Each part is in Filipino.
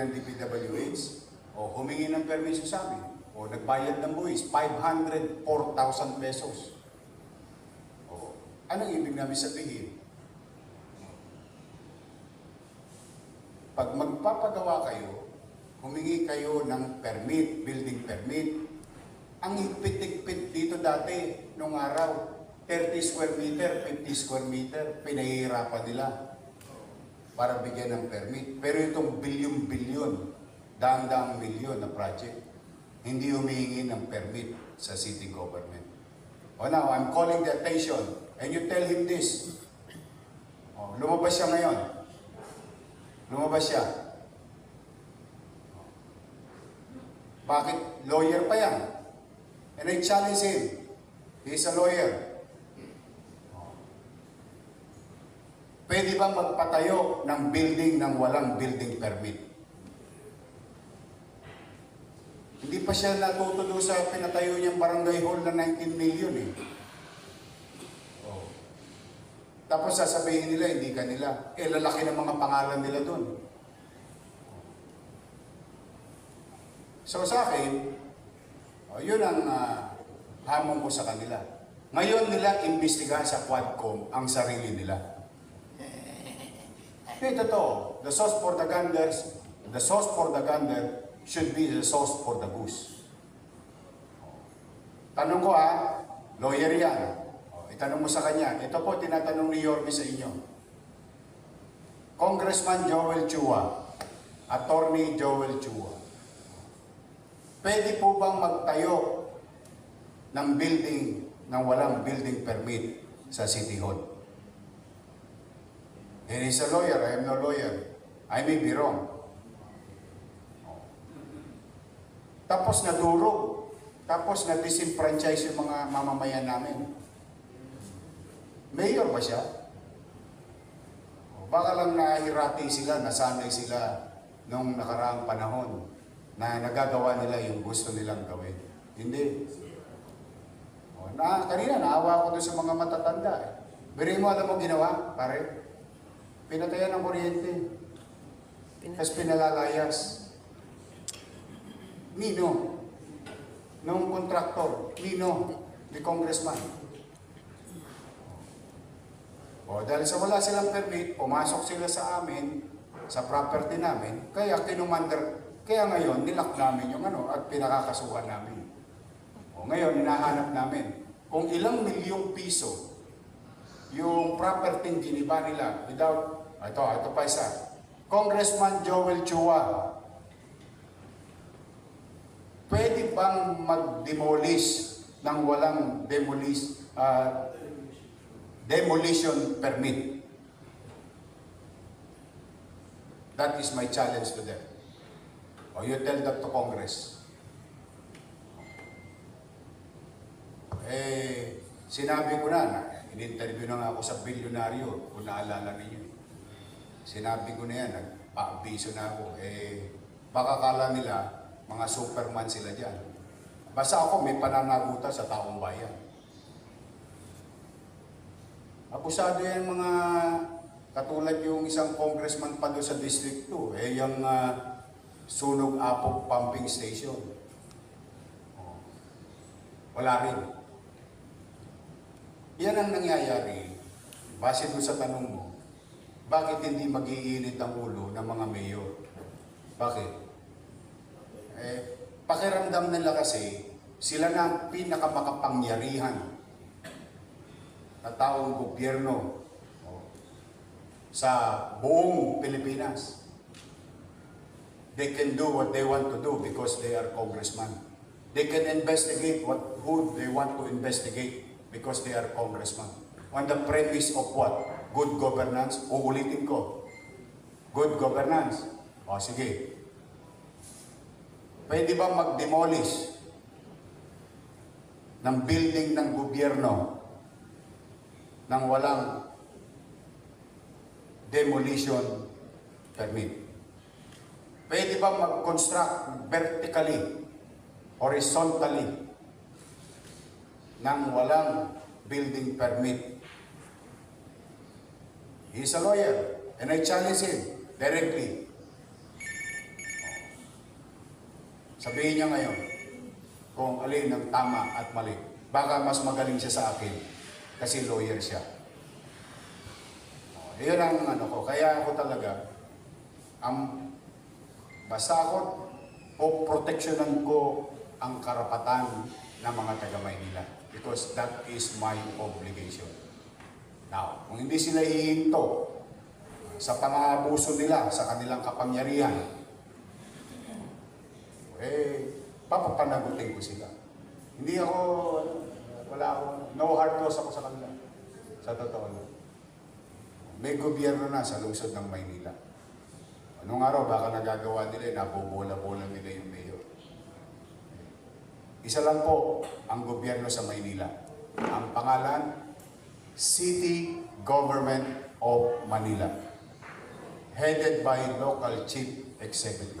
ng DPWH, o humingi ng permiso sa amin, o nagbayad ng buwis, 504,000 pesos. O, anong ibig namin sabihin? Pag magpapagawa kayo, humingi kayo ng permit, building permit. Ang higpit-higpit dito dati, nung araw, 30 square meter, 50 square meter, pinahihirapan nila para bigyan ng permit. Pero itong bilyon-bilyon, daang-daang milyon na project, hindi humihingi ng permit sa city government. O now, I'm calling the attention, and you tell him this. O, lumabas siya ngayon. Lumabas siya. Bakit? Lawyer pa yan. And I challenge him. He's a lawyer. Pwede bang magpatayo ng building ng walang building permit? Hindi pa siya natuto doon sa pinatayo niyang barangay hall na 19 million eh. Oh. Tapos sasabihin nila, hindi kanila. Eh, lalaki ng mga pangalan nila doon. So sa akin, oh, yun ang ah, hamon ko sa kanila. Ngayon nila imbestigahan sa Quadcom ang sarili nila. Eh, totoo. The sauce for the ganders, the sauce for the gander should be the sauce for the goose. Tanong ko ha, lawyer yan. Itanong mo sa kanya. Ito po tinatanong ni Yorme sa inyo. Congressman Joel Chua, Attorney Joel Chua, pwede po bang magtayo ng building ng walang building permit sa City Hall? And he's a lawyer, I am no lawyer. I may be wrong. Tapos nadurog. Tapos na-disenfranchise yung mga mamamayan namin. Mayor ba siya? Baka lang nahirati sila, nasanay sila nung nakaraang panahon na nagagawa nila yung gusto nilang gawin. Hindi. Na, kanina, naawa ako doon sa mga matatanda. Biri mo, alam mo ginawa, pare? Pinatayan ng kuryente. Tapos pinalalayas. Nino. Nung kontraktor. Nino. Ni congressman. O dahil sa wala silang permit, pumasok sila sa amin, sa property namin, kaya kinumander, kaya ngayon nilak namin yung ano at pinakakasuhan namin. O ngayon, hinahanap namin kung ilang milyong piso yung property giniba nila without, ito, ito pa isa, Congressman Joel Chua, pwede bang mag-demolish ng walang demolish, ah, demolition permit? That is my challenge to them. O you tell that to Congress. Eh, sinabi ko na, na in-interview na nga ako sa bilyonaryo, kung naalala ninyo. Sinabi ko na yan, nagpa-abiso na ako. Eh, baka kala nila, mga superman sila dyan. Basta ako, may pananagutan sa taong bayan. Abusado yan mga katulad yung isang congressman pa doon sa District 2, eh yung ah, Sunog Apog Pumping Station. Oh. Wala rin. Yan ang nangyayari, base doon sa tanong mo, bakit hindi magiinit ang ulo ng mga mayor? Bakit? Eh, pakiramdam nila kasi, sila na ang pinakamakapangyarihan na taong gobyerno oh, sa buong Pilipinas. They can do what they want to do because they are congressmen. They can investigate what who they want to investigate because they are congressmen. On the premise of what? Good governance. Uulitin ko. Good governance. O sige. Pwede ba mag-demolish ng building ng gobyerno nang walang demolition permit? Pwede ba mag-construct vertically, horizontally, nang walang building permit? He's a lawyer, and I challenge him directly. Sabihin niya ngayon kung alin ang tama at mali. Baka mas magaling siya sa akin kasi lawyer siya. Oh, Iyon ang ano ko. Kaya ako talaga, ang basta ako, o proteksyonan ko ang karapatan ng mga taga Maynila because that is my obligation. Now, kung hindi sila hihinto sa pang-aabuso nila sa kanilang kapangyarihan, eh, papapanagutin ko sila. Hindi ako, wala ako, no hard loss ako sa kanila. Sa totoo lang. May gobyerno na sa lungsod ng Maynila. Anong araw, baka nagagawa nila, nabobola-bola nila yung mayor. Isa lang po ang gobyerno sa Maynila. Ang pangalan, City Government of Manila. Headed by local chief executive.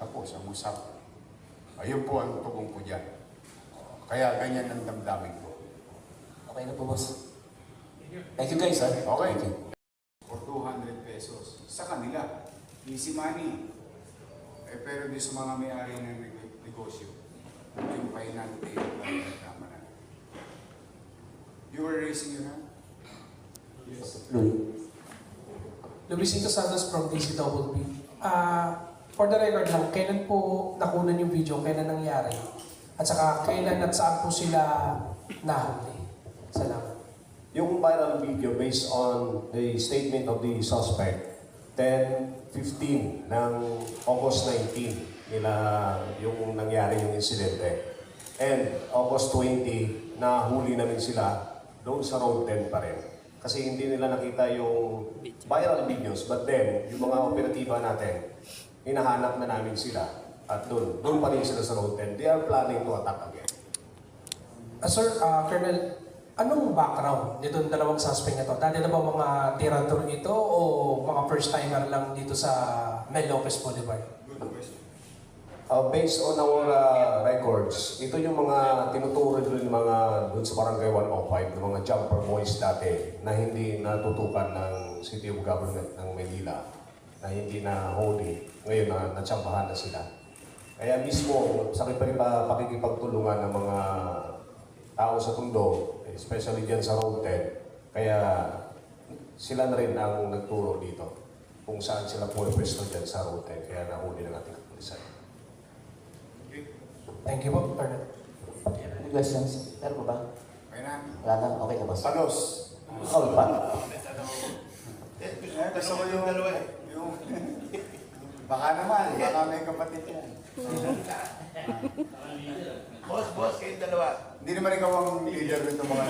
Tapos, ang usap. Ayun po ang tugong ko dyan. Kaya ganyan ang damdamin ko. Okay na po, boss. Thank you guys, ha? Okay. Thank you. For 200 pesos. Sa kanila. Easy money. Eh, pero di sa mga may-ari ng neg- negosyo. Yung painante, yung tama na. You were raising your hand? Louis. Luisito Santos from DCWP. Ah, for the record lang, kailan po nakunan yung video, kailan nangyari? At saka kailan at saan po sila nahuli? Salamat. Yung viral video based on the statement of the suspect, 10-15 ng August 19 nila yung nangyari yung insidente. And August 20, nahuli namin sila doon sa road 10 pa rin. Kasi hindi nila nakita yung viral videos. But then, yung mga operatiba natin, hinahanap na namin sila. At doon, doon pa rin sila sa road 10. They are planning to attack again. Ah, sir, ah, Colonel, anong background nitong dalawang suspect na to? Dati na ba mga tirador ito o mga first timer lang dito sa Mel Lopez Boulevard? Uh, based on our uh, records, ito yung mga tinuturo yung mga doon sa Barangay 105, ng mga jumper boys dati na hindi natutukan ng City of Government ng Manila, na hindi na holy, ngayon na natsambahan na sila. Kaya mismo, sa pa pakikipagtulungan ng mga tao sa Tondo, especially dyan sa Road 10, kaya sila na rin ang nagturo dito kung saan sila pumipwesto dyan sa Road 10, kaya nahuli ng ating kapulisan. Thank you po, Colonel. Any questions? Meron po ba? Okay na? Wala na? Okay na, boss. Palos. Oh, pa. Eh, gusto ko yung... yung baka naman, baka may kapatid yan. Boss, boss, kayong dalawa. Hindi naman ikaw ang leader nito mga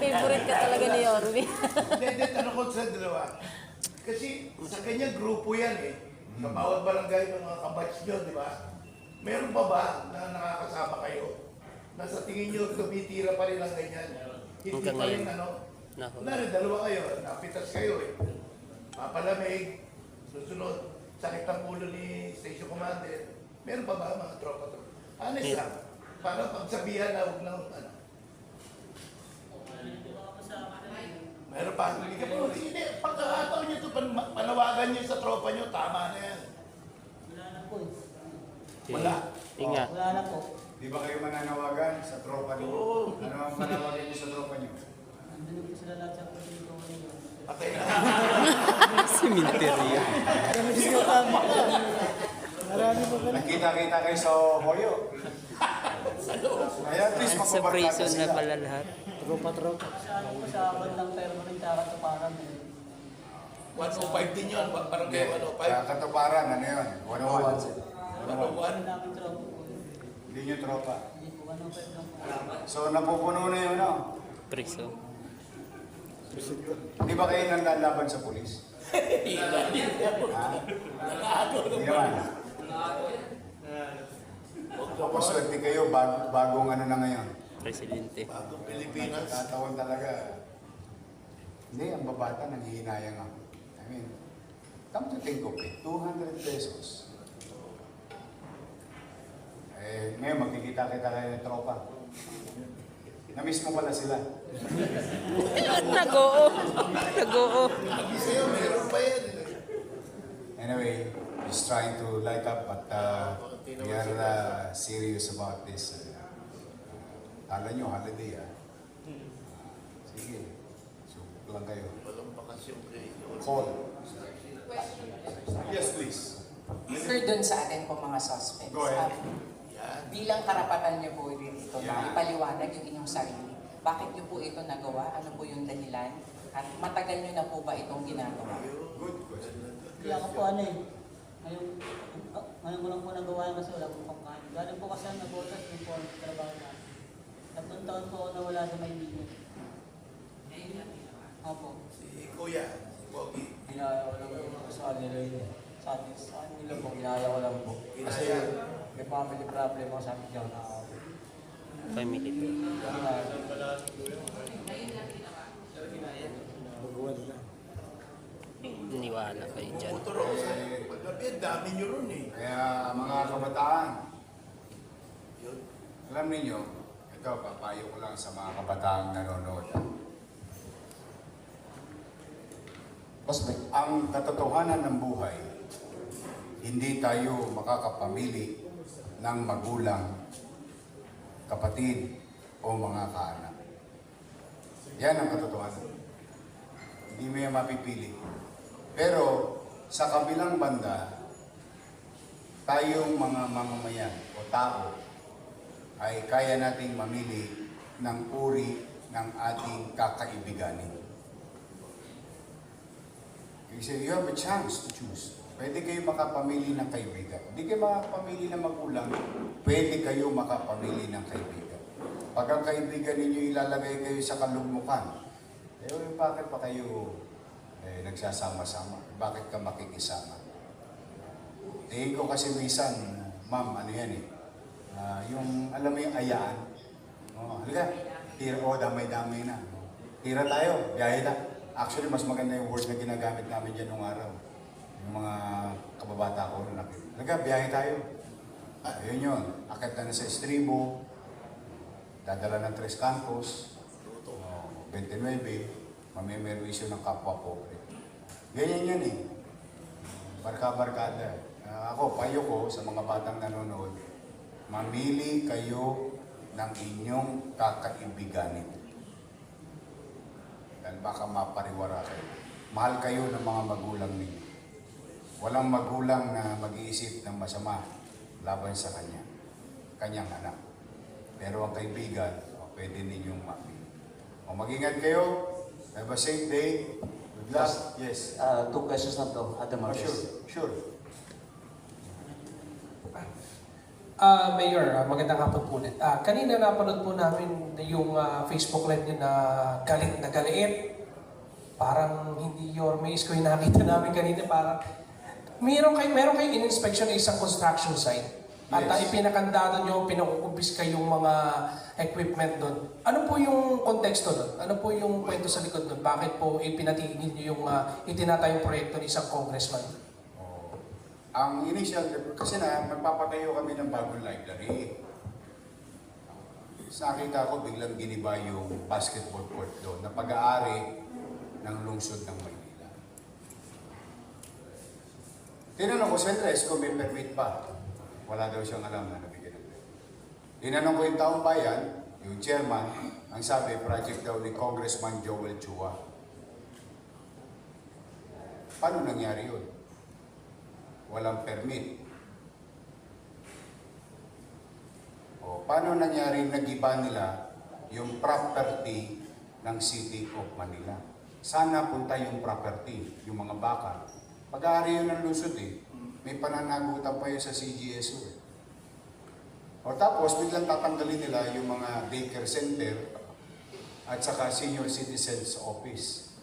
Favorite ka talaga ni Orby. Hindi, hindi, tanong ko sa dalawa. Kasi sa kanya grupo yan eh. Sa bawat barangay ng mga kabatch nyo, di ba? Meron pa ba na nakakasama kayo? Na sa tingin nyo, tumitira pa rin ang ganyan? Hindi Hanggang pa rin ngayon. ano? Nako. Kunwari, dalawa kayo, napitas kayo eh. Papalamig, susunod, sakit ang ulo ni Station Commander. Meron pa ba mga tropa to? Honest lang. Para pagsabihan na huwag na ano. Meron pa. Hindi ka po. Hindi. Pagkakataon nyo ito, pan- panawagan nyo sa tropa nyo, tama na yan. Wala. Ingat. Di ba kayo mananawagan sa tropa niyo? Oo. Ano ang manawagan niyo sa tropa niyo? Patay na. Cemetery. Nagkita-kita kayo sa Hoyo. Kaya at least Sa magbabarkada prison na sila. pala lahat. sa bandang permanent kakatuparan eh. 105 din yun. Parang Hindi. kayo Sa 105. katuparan, ano yun? 101. 101. namin tropa po. Hindi nyo tropa. Hindi po, 105 lang po. So napupuno na yun, no? Preso. Di ba kayo nanlalaban sa pulis? ha? Hindi naman. Kapaswerte kayo, bag, bagong ano na ngayon. Presidente. Bagong Pilipinas. Tatawan talaga. Hindi, ang babata, nanghihinayang ako. I mean, come to think of it, 200 pesos. Eh, ngayon, magkikita-kita kayo ng tropa. Namiss mo pala sila. Nag-oo. Nag-oo. Sa'yo, meron pa yan. Anyway, just trying to light up, but uh, we are uh, serious about this. Uh, Kala nyo, holiday ah. Sige, subok lang kayo. Walang bakasyon kayo. Call. Yes, please. Sir, dun sa atin po mga suspects, Go ahead. um. Bilang karapatan niyo po rin ito Yeah. na ipaliwanag yung inyong sarili. Bakit niyo po ito nagawa? Ano po yung dahilan? At matagal niyo na po ba itong ginagawa? Good question. Hindi ako po ano eh. Ngayon, ah, ngayon ko lang po nagawa kasi wala po pangkain. Galing po kasi ang nabotas yung po ang trabaho na. Tatlong taon po ako nawala sa Maynila. Opo. Si Kuya, Pogi. Ginaya ko lang po sa kanila yun. Sa atin, sa kanila po, ginaya ko lang po. Kasi. May family problem ako sa akin dyan na ako. Family. Niwala kayo dyan. Motor ako sa paggabi, dami nyo ron eh. Kaya mga kabataan, Yun. alam ninyo, ito, papayo ko lang sa mga kabataang nanonood. May Ang katotohanan ng buhay, hindi tayo makakapamili ng magulang, kapatid, o mga kaanak. Yan ang katotohanan. Hindi mo yan mapipili. Pero sa kabilang banda, tayong mga mamamayan o tao ay kaya nating mamili ng uri ng ating kakaibiganin. You say, you have a chance to choose. Pwede kayo makapamili ng kaibigan. Hindi kayo makapamili ng magulang, pwede kayo makapamili ng kaibigan. Pag ang kaibigan ninyo ilalagay kayo sa kalugmukan, eh bakit pa kayo eh, nagsasama-sama? Bakit ka makikisama? Tingin ko kasi minsan, ma'am, ano yan eh, ah, yung, alam mo yung ayaan, oh, halika, tira, oh, damay-damay na. Tira tayo, biyahe na. Actually, mas maganda yung word na ginagamit namin dyan nung araw. Mga kababata ko, nakita. Halika, biyahe tayo. Ayun yun, akit na na sa estribo, dadala ng Tres Campos, oh, 29, mamimerwisyo ng kapwa pobre. Ganyan yan eh. Barka-barkada. Ah, ako, payo ko sa mga batang nanonood, mamili kayo ng inyong kakaibiganin. Dahil baka mapariwara kayo. Mahal kayo ng mga magulang ninyo. Walang magulang na mag-iisip ng masama laban sa kanya, kanyang anak. Pero ang kaibigan, o, pwede ninyong mamili. O mag-ingat kayo. Have a safe day. Good luck. Yes. uh, two questions lang to, Adam Oh, sure, sure. Ah, Mayor, ah, magandang hapon po ulit. Ah, kanina napanood po namin yung ah, Facebook live niyo na galit na galit. Parang hindi your maze ko yung nakita namin kanina. Parang meron kayo, meron kayo in-inspection na isang construction site. At Yes. yes. ipinakandado nyo, pinakukubis kayong mga equipment doon. Ano po yung konteksto doon? Ano po yung kwento sa likod doon? Bakit po ipinatigil nyo yung uh, itinatayong proyekto ng isang congressman? Oh. Ang initial, kasi na magpapatayo kami ng bagong library. Sa nakita ko, biglang giniba yung basketball court doon na pag-aari ng lungsod ng Maynila. Tinanong ko sa Andres kung may permit pa. Wala daw siyang alam na nabigyan ng permit. Tinanong ko yung taong bayan, yung chairman, ang sabi, project daw ni Congressman Joel Chua. Paano nangyari yun? Walang permit. O, paano nangyari nagiba nila yung property ng City of Manila? Sana punta yung property, yung mga baka. Pag-aari yun ng lusod eh. May pananagutan pa yun sa CGSO eh. O tapos, biglang tatanggalin nila yung mga daycare center at saka senior citizens office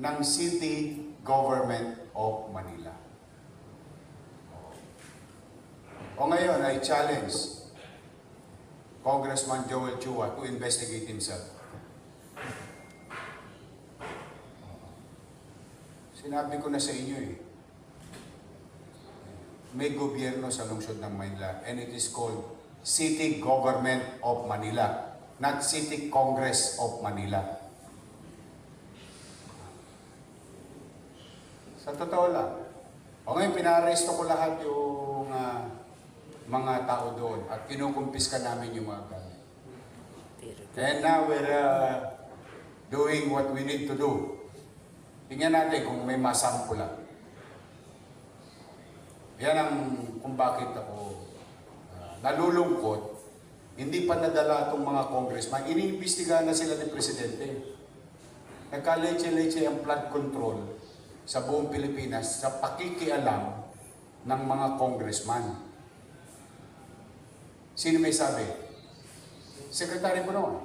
ng City Government of Manila. O ngayon, I challenge Congressman Joel Chua to investigate himself. Sinabi ko na sa inyo eh, may gobyerno sa lungsod ng Manila and it is called City Government of Manila, not City Congress of Manila. Sa totoo lang. O ngayon, pinaresto ko lahat yung ah, mga tao doon at kinukumpiska namin yung mga gamit. And now we're uh, doing what we need to do. Tingnan natin kung may masampulan. Yan ang kung bakit ako ah, nalulungkot. Hindi pa nadala itong mga congressman. Iniimbestigahan na sila ni Presidente. Nagka-leche-leche ang flood control sa buong Pilipinas sa pakikialam ng mga congressman. Sino may sabi? Secretary Bonoan.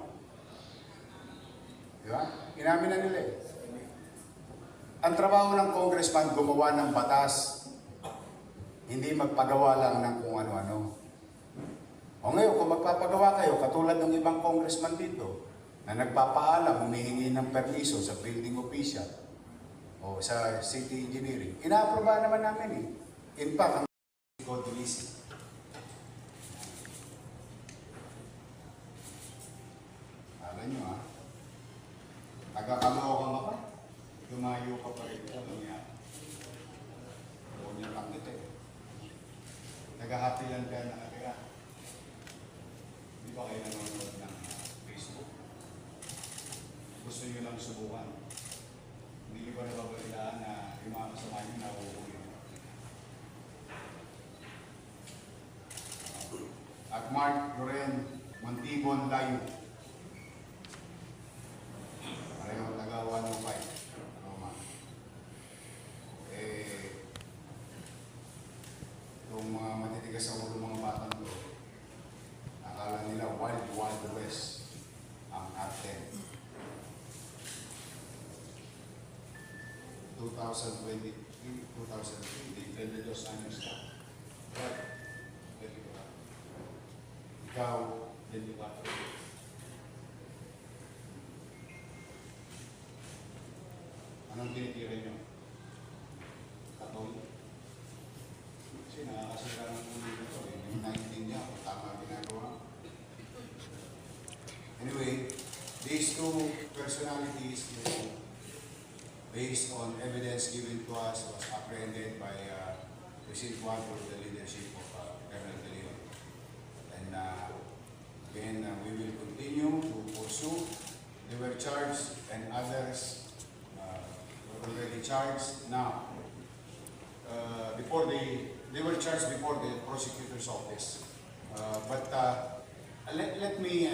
Di ba? Inamin na nila eh. Ang trabaho ng congressman gumawa ng batas, hindi magpagawa lang ng kung ano-ano. O ngayon, kung magpapagawa kayo, katulad ng ibang congressman dito, na nagpapaalam, humihingi ng permiso sa building official o sa city engineering, inaaprobahan naman namin eh. In fact, ang God release. Alam nyo ah, Nagkakaloka ka pa, lumayo ka pa rin. Ano yan? Huwag niyo lang ito eh. Naghahapilan ka na nakatira. Di ba kayo nanonood ng ah, Facebook? Gusto niyo lang subukan. Hindi niyo ba nababalitaan na yung mga kasama niyo nahuhuli? At Mark Loren Montibon Layo. Pareho taga 105. Roma. Eh, itong mga matitigas sa ulo mga batang to, akala nila wild, wild west ang atin. 2023, 2003, 22 años na. But, 24. Ikaw, 24. Anong tinitira nyo? Katol? Kasi nakakasira ng ulo nito eh. Yung 19 niya, kung tama ginagawa. Anyway, these two personalities, you based on evidence given to us, was apprehended by uh, Precinct 1 for the leadership of uh, Colonel De Leon. And uh, again, uh, we will continue to pursue. They were charged and others uh, were already charged. Now, uh, before they, they were charged before the prosecutor's office. Uh, but let, let me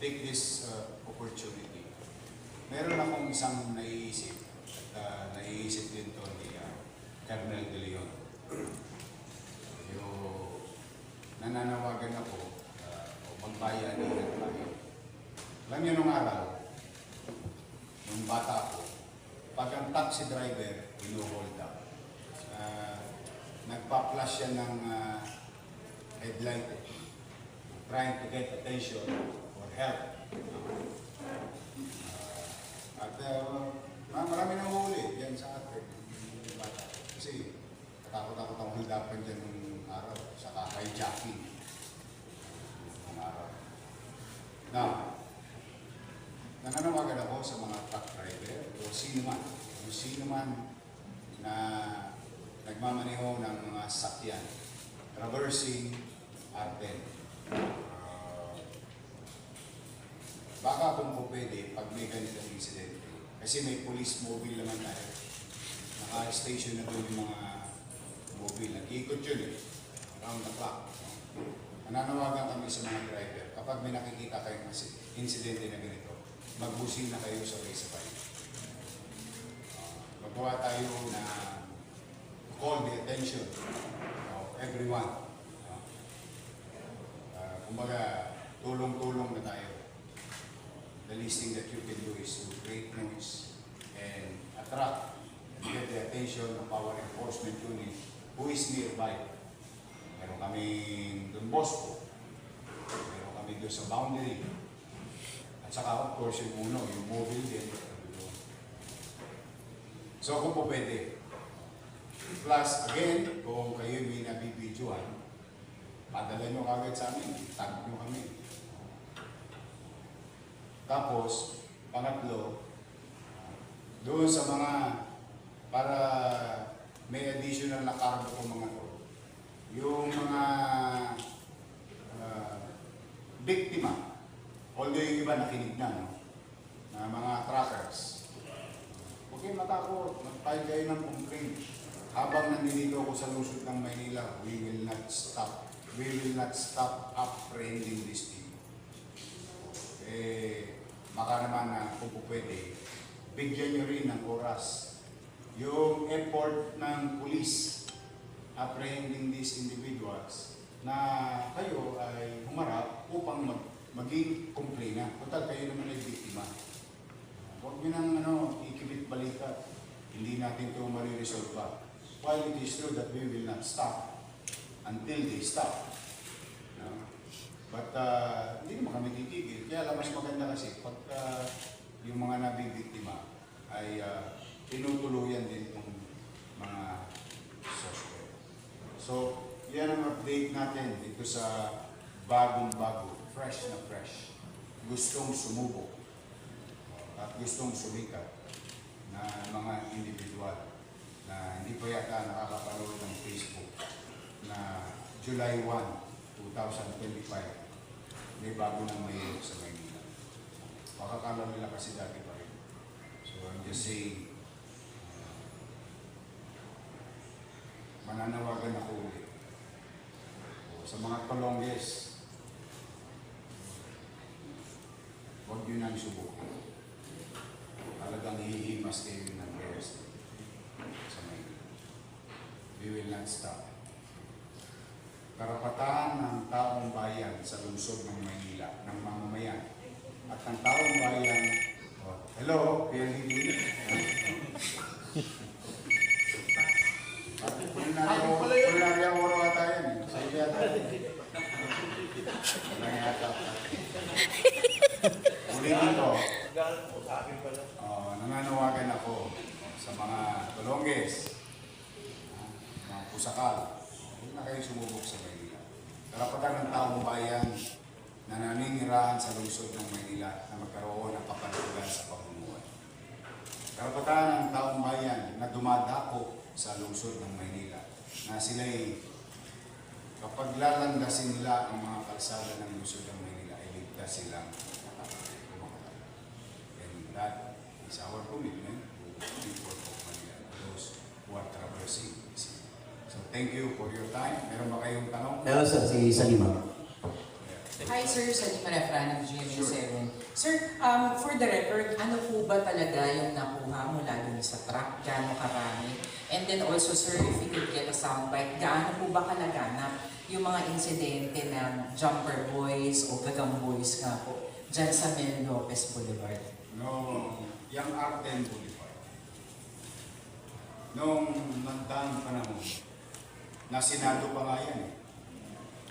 take this opportunity. Meron akong isang naiisip uh, naiisip din to ni uh, Colonel De Leon. Yung nananawagan ako uh, o magbayanihan tayo. Alam niyo nung araw, nung bata ako, pag ang taxi driver, ino-hold up. Uh, nagpa-flash siya ng uh, headlight trying to get attention or help. Uh, at uh, ma- marami nang huli yan sa atin. Kasi katakot-takot ang huldapan dyan nung araw, saka hijacking. Nung araw. Now, nananawagan ako sa mga truck driver o sino man, o sino man na nagmamaneho ng mga sakyan, traversing atin. Uh, baka kung po pwede, pag may ganitong incident, kasi may police mobile naman tayo. Naka-station na doon yung mga mobile. Nag-ikot yun eh. Around the clock. Nananawagan kami sa mga driver, kapag may nakikita kayong insi- insidente na ganito, magbusin na kayo sabay-sabay. Uh, magawa tayo na call the attention of everyone. Uh, kumbaga, tulong-tulong na tayo. The least thing that you can do is to create noise and attract and get the attention of our enforcement unit who is nearby. Meron kaming Don Bosco, meron kami doon sa boundary, at saka of course yung uno, yung mobile din. So kung po pwede. Plus again, kung kayo may nabibidyoan, padala nyo kagad sa amin, tag nyo kami. Tapos, pangatlo, doon sa mga para may additional na cargo po mga to. Yung mga ah, biktima, although yung iba nakinig na, no? na mga trackers, kayong matakot, mag-file kayo ng complaint. Habang nandito ako sa lusot ng Maynila, we will not stop. We will not stop apprehending this thing. Eh, baka naman na kung pwede, bigyan nyo rin ng oras. Yung effort ng police apprehending these individuals na kayo ay humarap upang mag maging complainant. Total kayo naman ay biktima. Huwag nyo nang ano, ikibit balikat. Hindi natin ito mariresolve. While it is true that we will not stop until they stop. But uh, hindi naman kami titigil. Kaya lang mas maganda kasi pagka yung mga nabibiktima ay uh, tinutuluyan din itong mga suspect. So, yan ang update natin dito sa bagong-bago, fresh na fresh. Gustong sumubok at gustong sumikat na mga individual na hindi pa yata nakakapanood ng Facebook na July 1, 2025 may bago ng mayor sa Maynila. Makakala nila kasi dati pa rin. So I'm just saying, uh, mananawagan ako ulit. Sa mga Colonges, huwag nyo nang subukan. Talagang hihimas kayo ng prayers sa Maynila. We will not stop karapatan ng taong bayan sa lungsod ng Maynila, ng mamamayan, at ng taong bayan, oh, hello, kulinaryo, kulinaryo oras ata yan eh. Sa'yo yata. Wala yata. Ulitin ko, oh, nananawagan ako sa mga tulongges, ah, mga pusakal, huwag na kayo sumubok sa Maynila. Karapatan ng taong bayan na naninirahan sa lungsod ng Maynila na magkaroon ng kapanalugan sa pamumuhay. Karapatan ng taong bayan na dumadako sa lungsod ng Maynila na sila'y kapag lalandasin nila ang mga kalsada ng lungsod ng Maynila ay ligtas silang. And that is our commitment to the people of Manila, those who are traversing thank you for your time. Meron ba kayong tanong? Hello sir, si Salima. Hi sir, Salima Refran ng GMA7. Sir, um, for the record, ano po ba talaga yung nakuha mula dun sa truck? Gaano karami? And then also sir, if we could get a soundbite, gaano po ba kalaganap yung mga insidente ng jumper boys o gagang boys nga po dyan sa Mel Lopez Boulevard? No, yung Arten Boulevard. Noong nagdaang panahon, na Senado pa nga yan eh.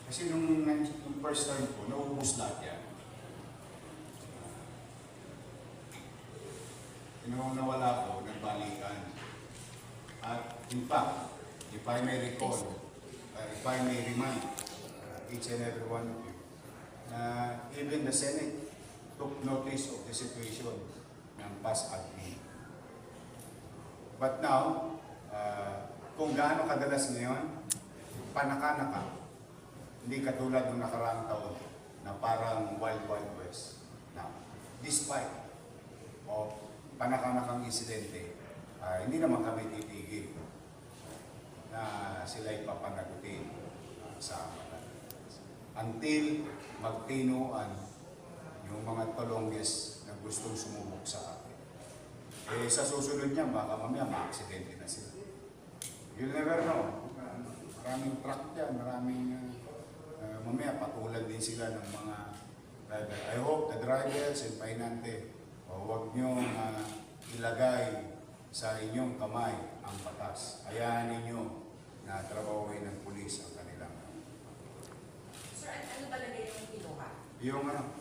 Kasi nung, nung first time ko, naubos lahat yan. Nung nawala ko, nagbalikan. At in fact, if I may recall, uh, if I may remind uh, each and every one of you, na even the Senate took notice of the situation ng past admin. But now, uh, kung gaano kadalas ngayon, panaka-naka. Hindi katulad ng nakaraang taon na parang wild wild west. Now, despite of panaka-nakang insidente, ah, hindi naman kami titigil na sila'y papanagutin ah, sa amatan. Until magtinuan yung mga tolongges na gustong sumubok sa atin. Eh, sa susunod niya, baka mamaya ma-aksidente na sila. You'll never know. Maraming truck dyan, maraming uh, mamaya patulad din sila ng mga driver. I hope the drivers and painante, o huwag nyo uh, ilagay sa inyong kamay ang batas. Hayaan ninyo na trabahuin ng pulis ang kanilang. Sir, ano talaga yung kinuha? Yung ano,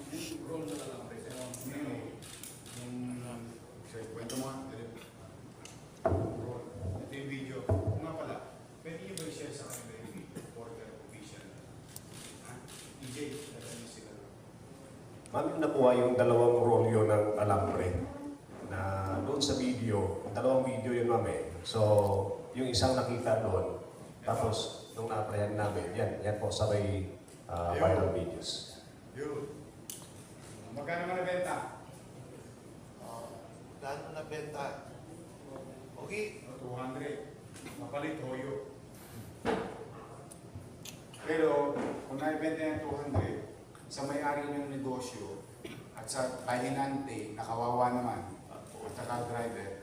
roll na lang. Yung, yung, say, kwento mo nga. Dali. Roll. Ito yung video. Kung nga pala, pwede nyo ba i-share sa kanila yung video for the official? Ha? EJ, dala nyo sila. Ma'am, nakuha yung dalawang rolyo ng alambre na doon sa video dalawang video yun mami. So, yung isang nakita doon, tapos nung na-apprehend namin, yan, yan po sabay uh, viral videos. Yun. Magkano man nabenta? Oh, Gano'n na benta? Okay, 200. Mapalit hoyo. Pero kung naibenta yung 200, sa may-ari ng negosyo at sa pahinante, nakawawa naman, at saka driver,